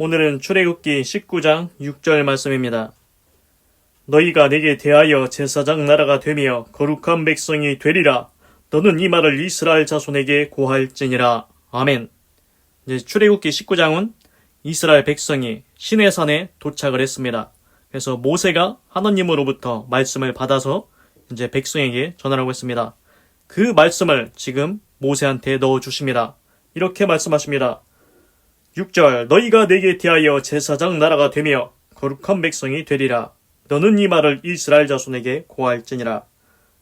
오늘은 출애굽기 19장 6절 말씀입니다. 너희가 내게 대하여 제사장 나라가 되며 거룩한 백성이 되리라. 너는 이 말을 이스라엘 자손에게 고할지니라. 아멘. 이제 출애굽기 19장은 이스라엘 백성이 시내산에 도착을 했습니다. 그래서 모세가 하나님으로부터 말씀을 받아서 이제 백성에게 전하라고 했습니다. 그 말씀을 지금 모세한테 넣어 주십니다. 이렇게 말씀하십니다. 6절 너희가 내게 대하여 제사장 나라가 되며 거룩한 백성이 되리라. 너는 이 말을 이스라엘 자손에게 고할지니라.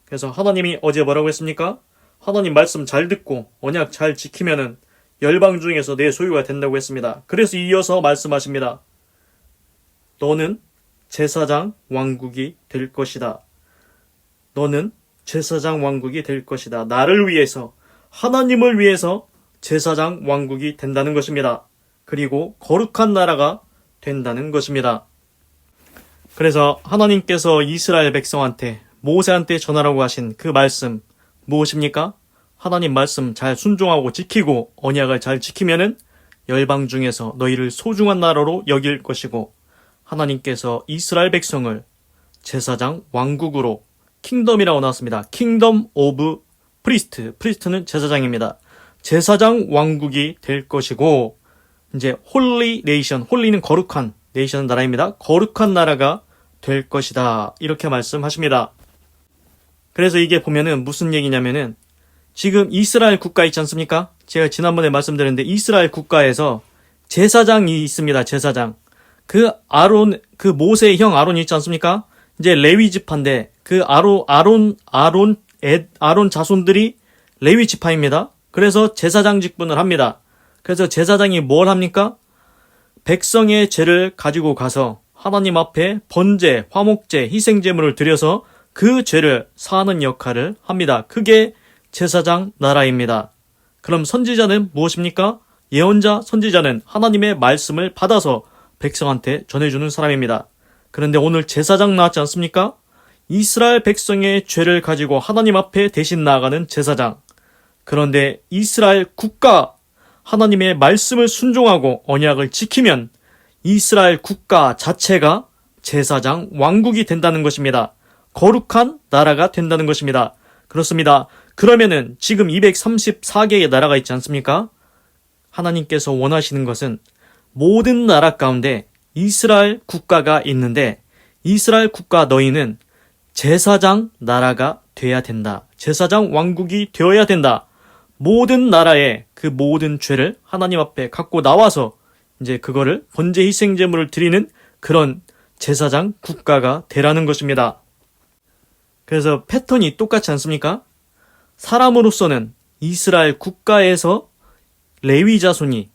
그래서 하나님이 어제 뭐라고 했습니까? 하나님 말씀 잘 듣고 언약 잘 지키면은 열방 중에서 내 소유가 된다고 했습니다. 그래서 이어서 말씀하십니다. 너는 제사장 왕국이 될 것이다. 너는 제사장 왕국이 될 것이다. 나를 위해서 하나님을 위해서 제사장 왕국이 된다는 것입니다. 그리고 거룩한 나라가 된다는 것입니다. 그래서 하나님께서 이스라엘 백성한테 모세한테 전하라고 하신 그 말씀 무엇입니까? 하나님 말씀 잘 순종하고 지키고 언약을 잘 지키면은 열방 중에서 너희를 소중한 나라로 여길 것이고 하나님께서 이스라엘 백성을 제사장 왕국으로 킹덤이라고 나왔습니다. 킹덤 오브 프리스트. 프리스트는 제사장입니다. 제사장 왕국이 될 것이고 이제 홀리 네이션, 홀리는 거룩한 네이션은 나라입니다. 거룩한 나라가 될 것이다. 이렇게 말씀하십니다. 그래서 이게 보면은 무슨 얘기냐면은 지금 이스라엘 국가 있지 않습니까? 제가 지난번에 말씀드렸는데 이스라엘 국가에서 제사장이 있습니다. 제사장. 그 아론 그 모세의 형 아론이 있지 않습니까? 이제 레위 지파인데 그 아론 아론 아론 애, 아론 자손들이 레위 지파입니다. 그래서 제사장 직분을 합니다. 그래서 제사장이 뭘 합니까? 백성의 죄를 가지고 가서 하나님 앞에 번제, 화목제, 희생제물을 드려서 그 죄를 사하는 역할을 합니다. 그게 제사장 나라입니다. 그럼 선지자는 무엇입니까? 예언자, 선지자는 하나님의 말씀을 받아서 백성한테 전해주는 사람입니다. 그런데 오늘 제사장 나왔지 않습니까? 이스라엘 백성의 죄를 가지고 하나님 앞에 대신 나아가는 제사장. 그런데 이스라엘 국가, 하나님의 말씀을 순종하고 언약을 지키면 이스라엘 국가 자체가 제사장 왕국이 된다는 것입니다. 거룩한 나라가 된다는 것입니다. 그렇습니다. 그러면은 지금 234개의 나라가 있지 않습니까? 하나님께서 원하시는 것은 모든 나라 가운데 이스라엘 국가가 있는데 이스라엘 국가 너희는 제사장 나라가 돼야 된다. 제사장 왕국이 되어야 된다. 모든 나라의 그 모든 죄를 하나님 앞에 갖고 나와서 이제 그거를 번제 희생 제물을 드리는 그런 제사장 국가가 되라는 것입니다. 그래서 패턴이 똑같지 않습니까? 사람으로서는 이스라엘 국가에서 레위 자손이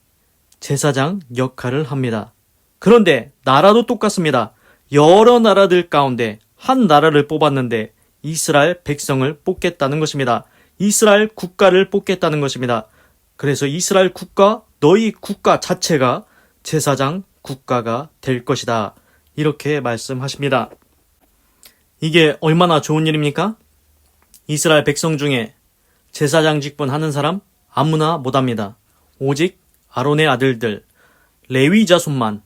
제사장 역할을 합니다. 그런데 나라도 똑같습니다. 여러 나라들 가운데 한 나라를 뽑았는데 이스라엘 백성을 뽑겠다는 것입니다. 이스라엘 국가를 뽑겠다는 것입니다. 그래서 이스라엘 국가, 너희 국가 자체가 제사장 국가가 될 것이다. 이렇게 말씀하십니다. 이게 얼마나 좋은 일입니까? 이스라엘 백성 중에 제사장 직분 하는 사람 아무나 못합니다. 오직 아론의 아들들 레위 자손만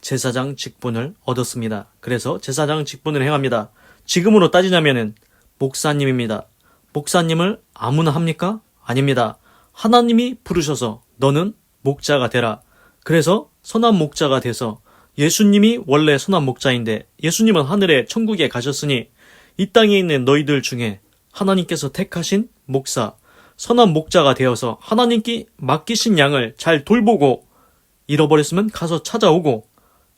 제사장 직분을 얻었습니다. 그래서 제사장 직분을 행합니다. 지금으로 따지자면은 목사님입니다. 목사님을 아무나 합니까? 아닙니다. 하나님이 부르셔서 너는 목자가 되라. 그래서 선한 목자가 돼서 예수님이 원래 선한 목자인데 예수님은 하늘에 천국에 가셨으니 이 땅에 있는 너희들 중에 하나님께서 택하신 목사, 선한 목자가 되어서 하나님께 맡기신 양을 잘 돌보고 잃어버렸으면 가서 찾아오고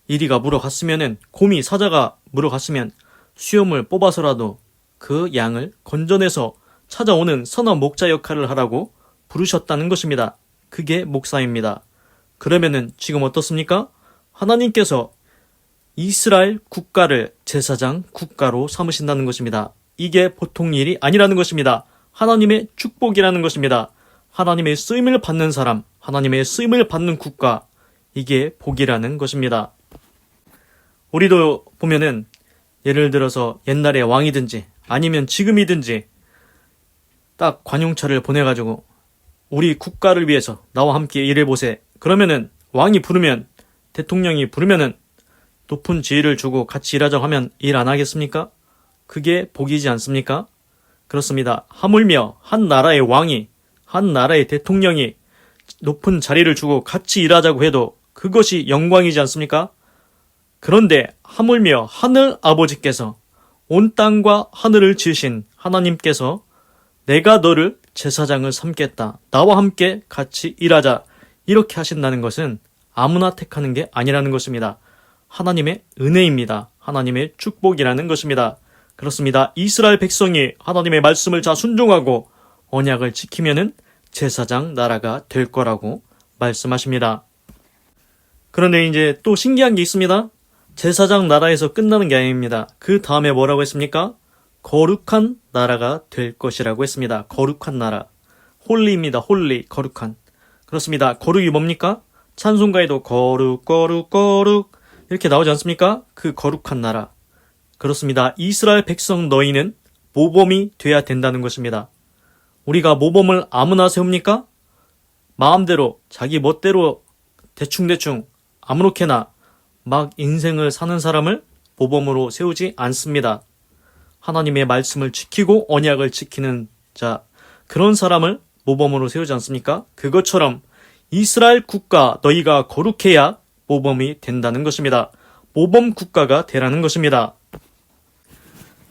이리가 물어갔으면은 곰이 사자가 물어갔으면 수염을 뽑아서라도 그 양을 건져내서 찾아오는 선한 목자 역할을 하라고 부르셨다는 것입니다. 그게 목사입니다. 그러면은 지금 어떻습니까? 하나님께서 이스라엘 국가를 제사장 국가로 삼으신다는 것입니다. 이게 보통 일이 아니라는 것입니다. 하나님의 축복이라는 것입니다. 하나님의 쓰임을 받는 사람, 하나님의 쓰임을 받는 국가, 이게 복이라는 것입니다. 우리도 보면은 예를 들어서 옛날에 왕이든지 아니면 지금이든지 딱 관용차를 보내가지고 우리 국가를 위해서 나와 함께 일해보세. 그러면은 왕이 부르면 대통령이 부르면은 높은 지위를 주고 같이 일하자고 하면 일 안 하겠습니까? 그게 복이지 않습니까? 그렇습니다. 하물며 한 나라의 왕이, 한 나라의 대통령이 높은 자리를 주고 같이 일하자고 해도 그것이 영광이지 않습니까? 그런데 하물며 하늘 아버지께서 온 땅과 하늘을 지으신 하나님께서 내가 너를 제사장을 삼겠다. 나와 함께 같이 일하자. 이렇게 하신다는 것은 아무나 택하는 게 아니라는 것입니다. 하나님의 은혜입니다. 하나님의 축복이라는 것입니다. 그렇습니다. 이스라엘 백성이 하나님의 말씀을 잘 순종하고 언약을 지키면은 제사장 나라가 될 거라고 말씀하십니다. 그런데 이제 또 신기한 게 있습니다. 제사장 나라에서 끝나는 게 아닙니다. 그 다음에 뭐라고 했습니까? 거룩한 나라가 될 것이라고 했습니다. 거룩한 나라. 홀리입니다. 홀리, 거룩한. 그렇습니다. 거룩이 뭡니까? 찬송가에도 거룩, 거룩, 거룩 이렇게 나오지 않습니까? 그 거룩한 나라. 그렇습니다. 이스라엘 백성 너희는 모범이 돼야 된다는 것입니다. 우리가 모범을 아무나 세웁니까? 마음대로 자기 멋대로 대충대충 아무렇게나 막 인생을 사는 사람을 모범으로 세우지 않습니다. 하나님의 말씀을 지키고 언약을 지키는 자, 그런 사람을 모범으로 세우지 않습니까? 그것처럼 이스라엘 국가 너희가 거룩해야 모범이 된다는 것입니다. 모범 국가가 되라는 것입니다.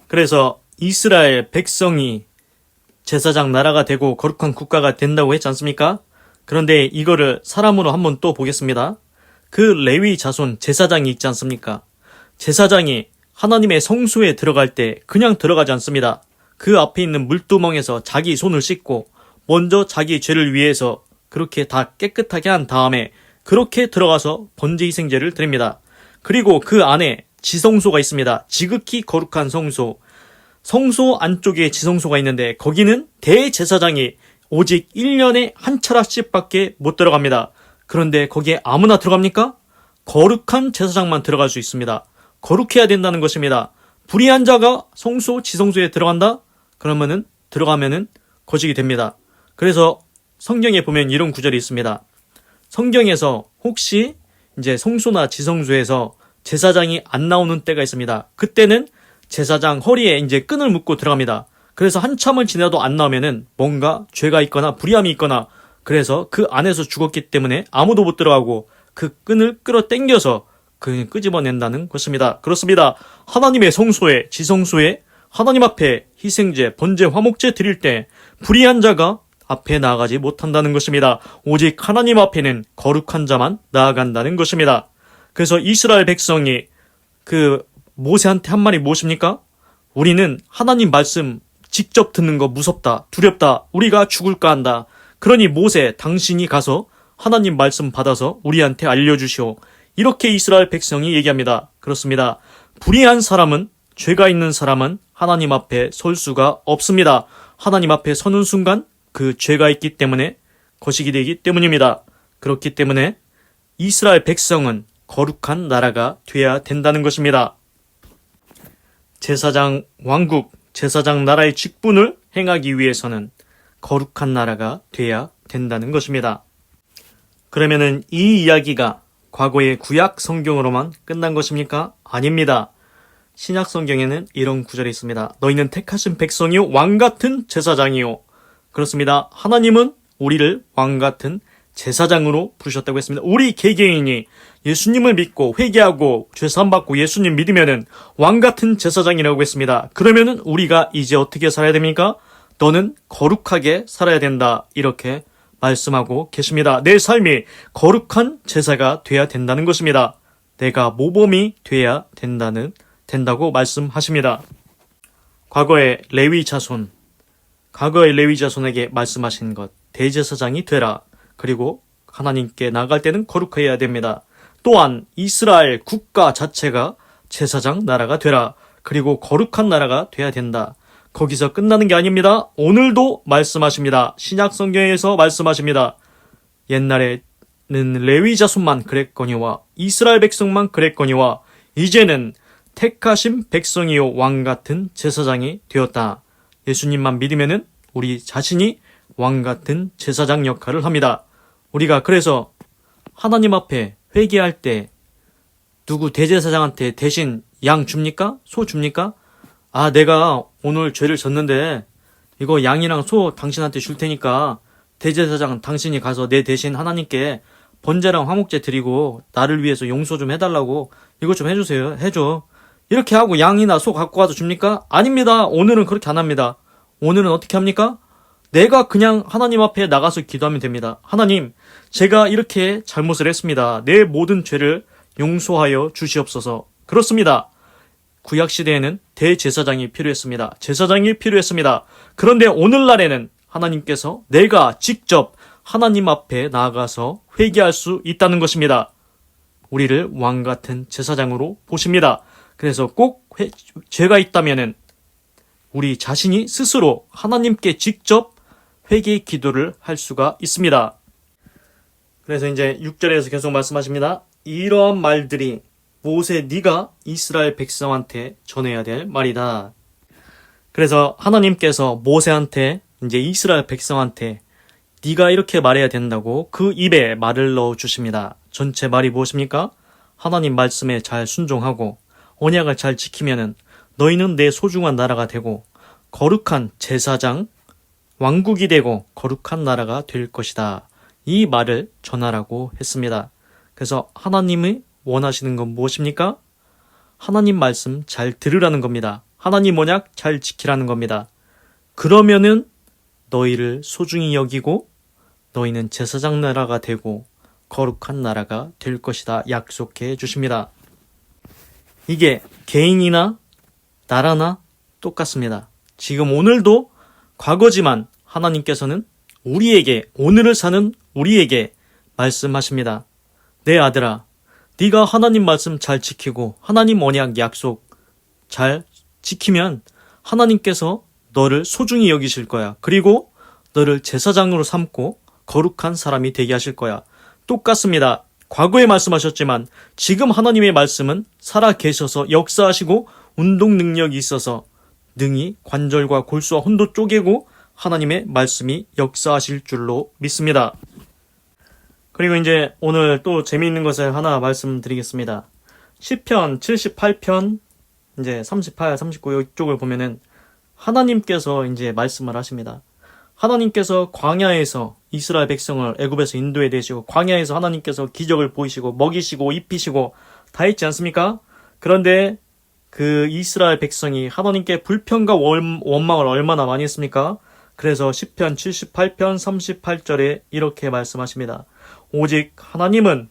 그래서 이스라엘 백성이 제사장 나라가 되고 거룩한 국가가 된다고 했지 않습니까? 그런데 이거를 사람으로 한번 또 보겠습니다. 그 레위 자손 제사장이 있지 않습니까? 제사장이 하나님의 성소에 들어갈 때 그냥 들어가지 않습니다. 그 앞에 있는 물두멍에서 자기 손을 씻고 먼저 자기 죄를 위해서 그렇게 다 깨끗하게 한 다음에 그렇게 들어가서 번제 희생제를 드립니다. 그리고 그 안에 지성소가 있습니다. 지극히 거룩한 성소. 성소 안쪽에 지성소가 있는데 거기는 대제사장이 오직 1년에 한 차례씩밖에 못 들어갑니다. 그런데 거기에 아무나 들어갑니까? 거룩한 제사장만 들어갈 수 있습니다. 거룩해야 된다는 것입니다. 불의한 자가 성소, 지성소에 들어간다? 그러면은 들어가면은 거짓이 됩니다. 그래서 성경에 보면 이런 구절이 있습니다. 성경에서 혹시 이제 성소나 지성소에서 제사장이 안 나오는 때가 있습니다. 그때는 제사장 허리에 이제 끈을 묶고 들어갑니다. 그래서 한참을 지나도 안 나오면은 뭔가 죄가 있거나 불의함이 있거나 그래서 그 안에서 죽었기 때문에 아무도 못 들어가고 그 끈을 끌어 당겨서 그 끄집어낸다는 것입니다. 그렇습니다. 하나님의 성소에 지성소에 하나님 앞에 희생제, 번제, 화목제 드릴 때 불의한 자가 앞에 나아가지 못한다는 것입니다. 오직 하나님 앞에는 거룩한 자만 나아간다는 것입니다. 그래서 이스라엘 백성이 그 모세한테 한 말이 무엇입니까? 우리는 하나님 말씀 직접 듣는 거 무섭다, 두렵다, 우리가 죽을까 한다. 그러니 모세, 당신이 가서 하나님 말씀 받아서 우리한테 알려주시오. 이렇게 이스라엘 백성이 얘기합니다. 그렇습니다. 불의한 사람은, 죄가 있는 사람은 하나님 앞에 설 수가 없습니다. 하나님 앞에 서는 순간 그 죄가 있기 때문에 거식이 되기 때문입니다. 그렇기 때문에 이스라엘 백성은 거룩한 나라가 돼야 된다는 것입니다. 제사장 왕국, 제사장 나라의 직분을 행하기 위해서는 거룩한 나라가 돼야 된다는 것입니다. 그러면은 이 이야기가 과거의 구약 성경으로만 끝난 것입니까? 아닙니다. 신약 성경에는 이런 구절이 있습니다. 너희는 택하신 백성이요 왕 같은 제사장이요. 그렇습니다. 하나님은 우리를 왕 같은 제사장으로 부르셨다고 했습니다. 우리 개개인이 예수님을 믿고 회개하고 죄 사함 받고 예수님 믿으면은 왕 같은 제사장이라고 했습니다. 그러면은 우리가 이제 어떻게 살아야 됩니까? 너는 거룩하게 살아야 된다. 이렇게 말씀하고 계십니다. 내 삶이 거룩한 제사가 돼야 된다는 것입니다. 내가 모범이 돼야 된다는 된다고 말씀하십니다. 과거의 레위 자손, 과거의 레위 자손에게 말씀하신 것, 대제사장이 되라. 그리고 하나님께 나갈 때는 거룩해야 됩니다. 또한 이스라엘 국가 자체가 제사장 나라가 되라. 그리고 거룩한 나라가 돼야 된다. 거기서 끝나는 게 아닙니다. 오늘도 말씀하십니다. 신약 성경에서 말씀하십니다. 옛날에는 레위 자손만 그랬거니와 이스라엘 백성만 그랬거니와 이제는 택하신 백성이요 왕 같은 제사장이 되었다. 예수님만 믿으면은 우리 자신이 왕 같은 제사장 역할을 합니다. 우리가 그래서 하나님 앞에 회개할 때 누구 대제사장한테 대신 양 줍니까? 소 줍니까? 아, 내가 오늘 죄를 졌는데 이거 양이랑 소 당신한테 줄 테니까 대제사장 당신이 가서 내 대신 하나님께 번제랑 화목제 드리고 나를 위해서 용서 좀 해달라고 이것 좀 해주세요. 해줘. 이렇게 하고 양이나 소 갖고 와서 줍니까? 아닙니다. 오늘은 그렇게 안 합니다. 오늘은 어떻게 합니까? 내가 그냥 하나님 앞에 나가서 기도하면 됩니다. 하나님, 제가 이렇게 잘못을 했습니다. 내 모든 죄를 용서하여 주시옵소서. 그렇습니다. 구약 시대에는 대제사장이 필요했습니다. 제사장이 필요했습니다. 그런데 오늘날에는 하나님께서 내가 직접 하나님 앞에 나아가서 회개할 수 있다는 것입니다. 우리를 왕 같은 제사장으로 보십니다. 그래서 꼭 회- 죄가 있다면은 우리 자신이 스스로 하나님께 직접 회개 기도를 할 수가 있습니다. 그래서 이제 6절에서 계속 말씀하십니다. 이러한 말들이 모세 네가 이스라엘 백성한테 전해야 될 말이다. 그래서 하나님께서 모세한테 이제 이스라엘 백성한테 네가 이렇게 말해야 된다고 그 입에 말을 넣어 주십니다. 전체 말이 무엇입니까? 하나님 말씀에 잘 순종하고 언약을 잘 지키면은 너희는 내 소중한 나라가 되고 거룩한 제사장 왕국이 되고 거룩한 나라가 될 것이다. 이 말을 전하라고 했습니다. 그래서 하나님이 원하시는 건 무엇입니까? 하나님 말씀 잘 들으라는 겁니다. 하나님 언약 잘 지키라는 겁니다. 그러면은 너희를 소중히 여기고 너희는 제사장 나라가 되고 거룩한 나라가 될 것이다 약속해 주십니다. 이게 개인이나 나라나 똑같습니다. 지금 오늘도 과거지만 하나님께서는 우리에게 오늘을 사는 우리에게 말씀하십니다. 내 아들아, 네가 하나님 말씀 잘 지키고 하나님 언약 약속 잘 지키면 하나님께서 너를 소중히 여기실 거야. 그리고 너를 제사장으로 삼고 거룩한 사람이 되게 하실 거야. 똑같습니다. 과거에 말씀하셨지만 지금 하나님의 말씀은 살아 계셔서 역사하시고 운동 능력이 있어서 능히 관절과 골수와 혼도 쪼개고 하나님의 말씀이 역사하실 줄로 믿습니다. 그리고 이제 오늘 또 재미있는 것을 하나 말씀드리겠습니다. 10편, 78편, 이제 38, 39 이쪽을 보면은 하나님께서 이제 말씀을 하십니다. 하나님께서 광야에서 이스라엘 백성을 애굽에서 인도해 내시고 광야에서 하나님께서 기적을 보이시고 먹이시고 입히시고 다 했지 않습니까? 그런데 그 이스라엘 백성이 하나님께 불평과 원- 원망을 얼마나 많이 했습니까? 그래서 10편 78편 38절에 이렇게 말씀하십니다. 오직 하나님은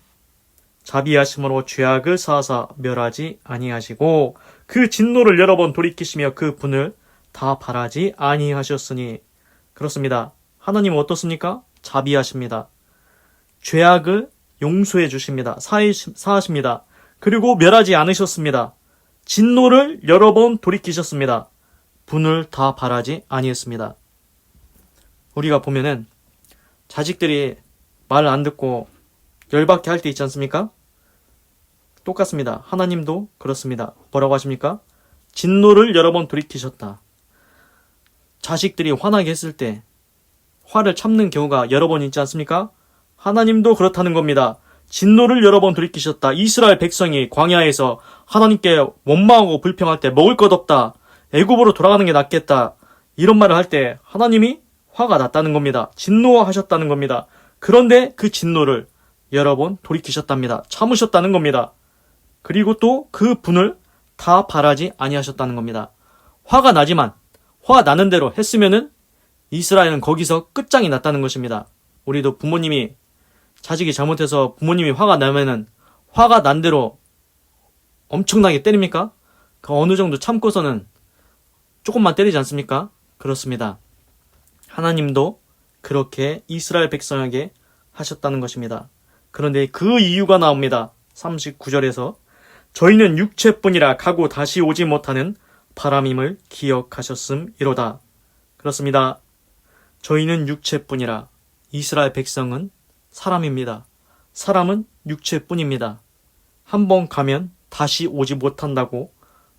자비하심으로 죄악을 사하사 멸하지 아니하시고 그 진노를 여러 번 돌이키시며 그 분을 다 바라지 아니하셨으니 그렇습니다. 하나님은 어떻습니까? 자비하십니다. 죄악을 용서해 주십니다. 사하십니다. 그리고 멸하지 않으셨습니다. 진노를 여러 번 돌이키셨습니다. 분을 다 바라지 아니했습니다. 우리가 보면은 자식들이 말 안 듣고 열받게 할 때 있지 않습니까? 똑같습니다. 하나님도 그렇습니다. 뭐라고 하십니까? 진노를 여러 번 돌이키셨다. 자식들이 화나게 했을 때 화를 참는 경우가 여러 번 있지 않습니까? 하나님도 그렇다는 겁니다. 진노를 여러 번 돌이키셨다. 이스라엘 백성이 광야에서 하나님께 원망하고 불평할 때 먹을 것 없다. 애굽으로 돌아가는 게 낫겠다. 이런 말을 할 때 하나님이 화가 났다는 겁니다. 진노하셨다는 겁니다. 그런데 그 진노를 여러 번 돌이키셨답니다. 참으셨다는 겁니다. 그리고 또 그 분을 다 바라지 아니하셨다는 겁니다. 화가 나지만 화 나는 대로 했으면은 이스라엘은 거기서 끝장이 났다는 것입니다. 우리도 부모님이 자식이 잘못해서 부모님이 화가 나면은 화가 난 대로 엄청나게 때립니까? 그 어느 정도 참고서는 조금만 때리지 않습니까? 그렇습니다. 하나님도 그렇게 이스라엘 백성에게 하셨다는 것입니다. 그런데 그 이유가 나옵니다. 39절에서 저희는 육체뿐이라 가고 다시 오지 못하는 바람임을 기억하셨음 이로다. 그렇습니다. 저희는 육체뿐이라 이스라엘 백성은 사람입니다. 사람은 육체뿐입니다. 한번 가면 다시 오지 못한다고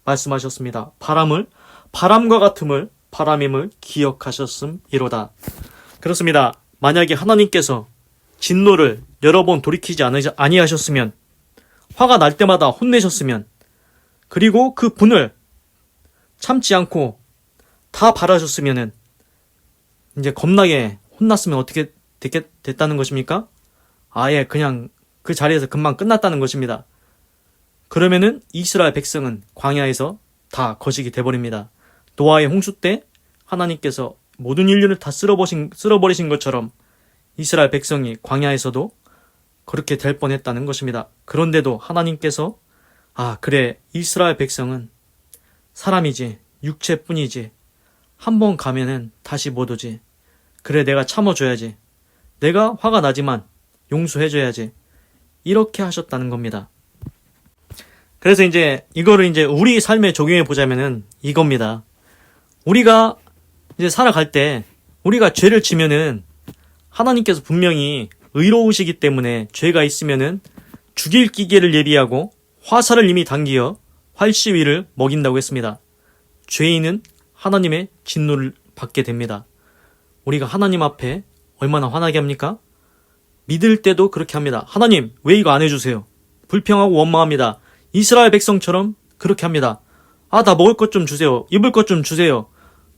말씀하셨습니다. 바람을 바람과 같음을 바람임을 기억하셨음 이로다. 그렇습니다. 만약에 하나님께서 진노를 여러 번 돌이키지 아니하셨으면 화가 날 때마다 혼내셨으면 그리고 그 분을 참지 않고 다 바라셨으면은 이제 겁나게 혼났으면 어떻게 됐겠, 됐다는 것입니까? 아예 그냥 그 자리에서 금방 끝났다는 것입니다. 그러면은 이스라엘 백성은 광야에서 다 거식이 돼버립니다. 노아의 홍수 때 하나님께서 모든 인류를 다 쓸어버신, 쓸어버리신 것처럼 이스라엘 백성이 광야에서도 그렇게 될 뻔했다는 것입니다. 그런데도 하나님께서 아 그래 이스라엘 백성은 사람이지 육체뿐이지 한 번 가면은 다시 못 오지. 그래 내가 참아줘야지. 내가 화가 나지만 용서해줘야지. 이렇게 하셨다는 겁니다. 그래서 이제 이거를 이제 우리 삶에 적용해 보자면은 이겁니다. 우리가 이제 살아갈 때 우리가 죄를 지면은 하나님께서 분명히 의로우시기 때문에 죄가 있으면은 죽일 기계를 예비하고 화살을 이미 당기어 활시위를 먹인다고 했습니다. 죄인은 하나님의 진노를 받게 됩니다. 우리가 하나님 앞에 얼마나 화나게 합니까? 믿을 때도 그렇게 합니다. 하나님, 왜 이거 안 해주세요? 불평하고 원망합니다. 이스라엘 백성처럼 그렇게 합니다. 아, 나 먹을 것 좀 주세요. 입을 것 좀 주세요.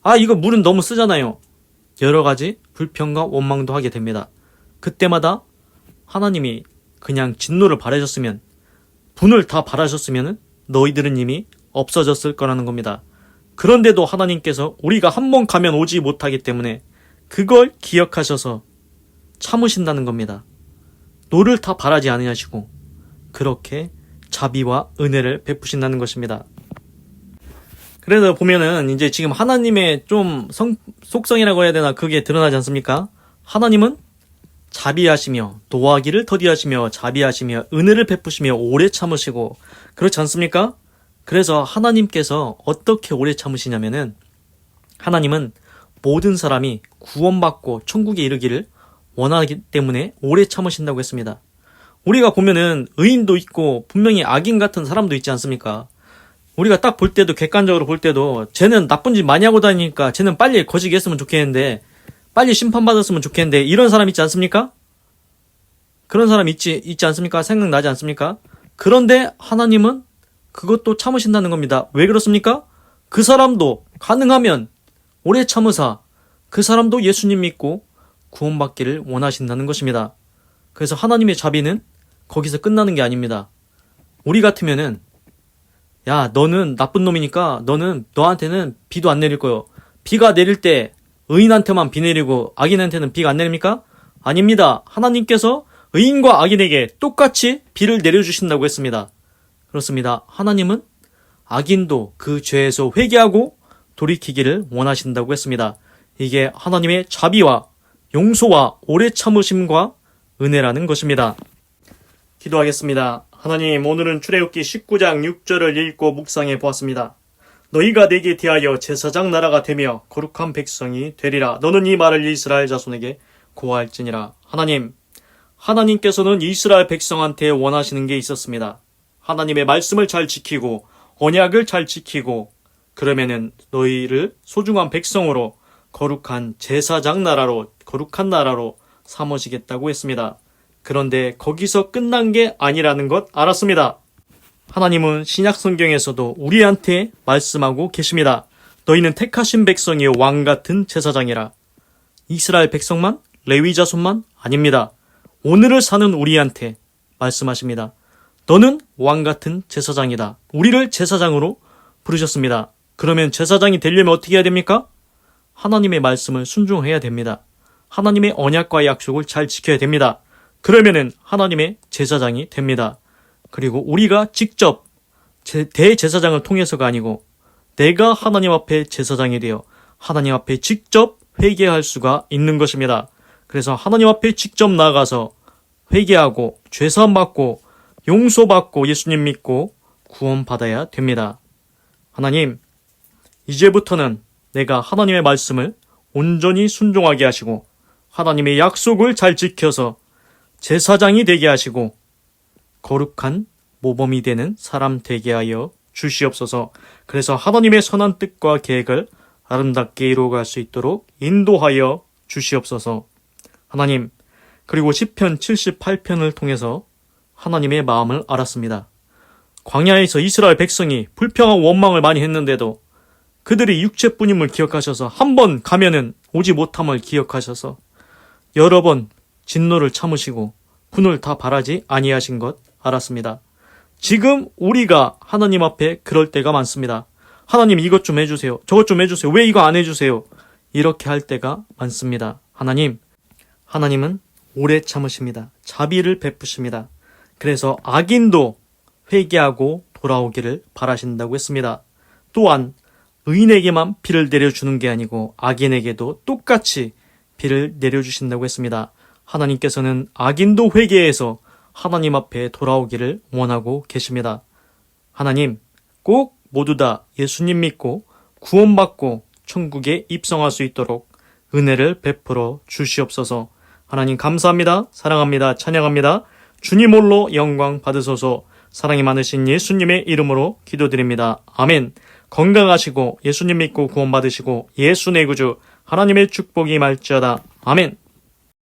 아, 이거 물은 너무 쓰잖아요. 여러 가지 불평과 원망도 하게 됩니다. 그때마다 하나님이 그냥 진노를 바라셨으면, 분을 다 바라셨으면 너희들은 이미 없어졌을 거라는 겁니다. 그런데도 하나님께서 우리가 한 번 가면 오지 못하기 때문에 그걸 기억하셔서 참으신다는 겁니다. 노를 다 바라지 않으시고 그렇게 자비와 은혜를 베푸신다는 것입니다. 그래서 보면은 이제 지금 하나님의 좀 성, 속성이라고 해야 되나 그게 드러나지 않습니까? 하나님은 자비하시며 도와기를 더디하시며 자비하시며 은혜를 베푸시며 오래 참으시고 그렇지 않습니까? 그래서 하나님께서 어떻게 오래 참으시냐면은 하나님은 모든 사람이 구원받고 천국에 이르기를 원하기 때문에 오래 참으신다고 했습니다. 우리가 보면은 의인도 있고 분명히 악인 같은 사람도 있지 않습니까? 우리가 딱 볼 때도 객관적으로 볼 때도 쟤는 나쁜 짓 많이 하고 다니니까 쟤는 빨리 거지게 했으면 좋겠는데 빨리 심판받았으면 좋겠는데 이런 사람 있지 않습니까? 그런 사람 있지 있지 않습니까? 생각나지 않습니까? 그런데 하나님은 그것도 참으신다는 겁니다. 왜 그렇습니까? 그 사람도 가능하면 오래 참으사 그 사람도 예수님 믿고 구원받기를 원하신다는 것입니다. 그래서 하나님의 자비는 거기서 끝나는 게 아닙니다. 우리 같으면은 야 너는 나쁜 놈이니까 너는 너한테는 비도 안 내릴 거요. 비가 내릴 때 의인한테만 비 내리고 악인한테는 비가 안 내립니까? 아닙니다. 하나님께서 의인과 악인에게 똑같이 비를 내려주신다고 했습니다. 그렇습니다. 하나님은 악인도 그 죄에서 회개하고 돌이키기를 원하신다고 했습니다. 이게 하나님의 자비와 용서와 오래 참으심과 은혜라는 것입니다. 기도하겠습니다. 하나님, 오늘은 출애굽기 19장 6절을 읽고 묵상해 보았습니다. 너희가 내게 대하여 제사장 나라가 되며 거룩한 백성이 되리라. 너는 이 말을 이스라엘 자손에게 고할지니라. 하나님, 하나님께서는 이스라엘 백성한테 원하시는 게 있었습니다. 하나님의 말씀을 잘 지키고 언약을 잘 지키고 그러면은 너희를 소중한 백성으로 거룩한 제사장 나라로 거룩한 나라로 삼으시겠다고 했습니다. 그런데 거기서 끝난 게 아니라는 것 알았습니다. 하나님은 신약 성경에서도 우리한테 말씀하고 계십니다. 너희는 택하신 백성의 왕 같은 제사장이라. 이스라엘 백성만 레위 자손만 아닙니다. 오늘을 사는 우리한테 말씀하십니다. 너는 왕 같은 제사장이다. 우리를 제사장으로 부르셨습니다. 그러면 제사장이 되려면 어떻게 해야 됩니까? 하나님의 말씀을 순종해야 됩니다. 하나님의 언약과 약속을 잘 지켜야 됩니다. 그러면은 하나님의 제사장이 됩니다. 그리고 우리가 직접 대제사장을 통해서가 아니고 내가 하나님 앞에 제사장이 되어 하나님 앞에 직접 회개할 수가 있는 것입니다. 그래서 하나님 앞에 직접 나가서 회개하고 죄사함 받고 용서받고 예수님 믿고 구원받아야 됩니다. 하나님, 이제부터는 내가 하나님의 말씀을 온전히 순종하게 하시고 하나님의 약속을 잘 지켜서 제사장이 되게 하시고 거룩한 모범이 되는 사람 되게 하여 주시옵소서. 그래서 하나님의 선한 뜻과 계획을 아름답게 이루어갈 수 있도록 인도하여 주시옵소서. 하나님, 그리고 10편 78편을 통해서 하나님의 마음을 알았습니다. 광야에서 이스라엘 백성이 불평하고 원망을 많이 했는데도 그들이 육체뿐임을 기억하셔서 한 번 가면은 오지 못함을 기억하셔서 여러 번 진노를 참으시고 분을 다 바라지 아니하신 것 알았습니다. 지금 우리가 하나님 앞에 그럴 때가 많습니다. 하나님 이것 좀 해주세요. 저것 좀 해주세요. 왜 이거 안 해주세요? 이렇게 할 때가 많습니다. 하나님, 하나님은 오래 참으십니다. 자비를 베푸십니다. 그래서 악인도 회개하고 돌아오기를 바라신다고 했습니다. 또한 의인에게만 비를 내려주는 게 아니고 악인에게도 똑같이 비를 내려주신다고 했습니다. 하나님께서는 악인도 회개해서 하나님 앞에 돌아오기를 원하고 계십니다. 하나님, 꼭 모두 다 예수님 믿고 구원받고 천국에 입성할 수 있도록 은혜를 베풀어 주시옵소서. 하나님 감사합니다. 사랑합니다. 찬양합니다. 주님 홀로 영광 받으소서. 사랑이 많으신 예수님의 이름으로 기도드립니다. 아멘. 건강하시고 예수님 믿고 구원받으시고 예수 내 구주 하나님의 축복이 말지어다. 아멘.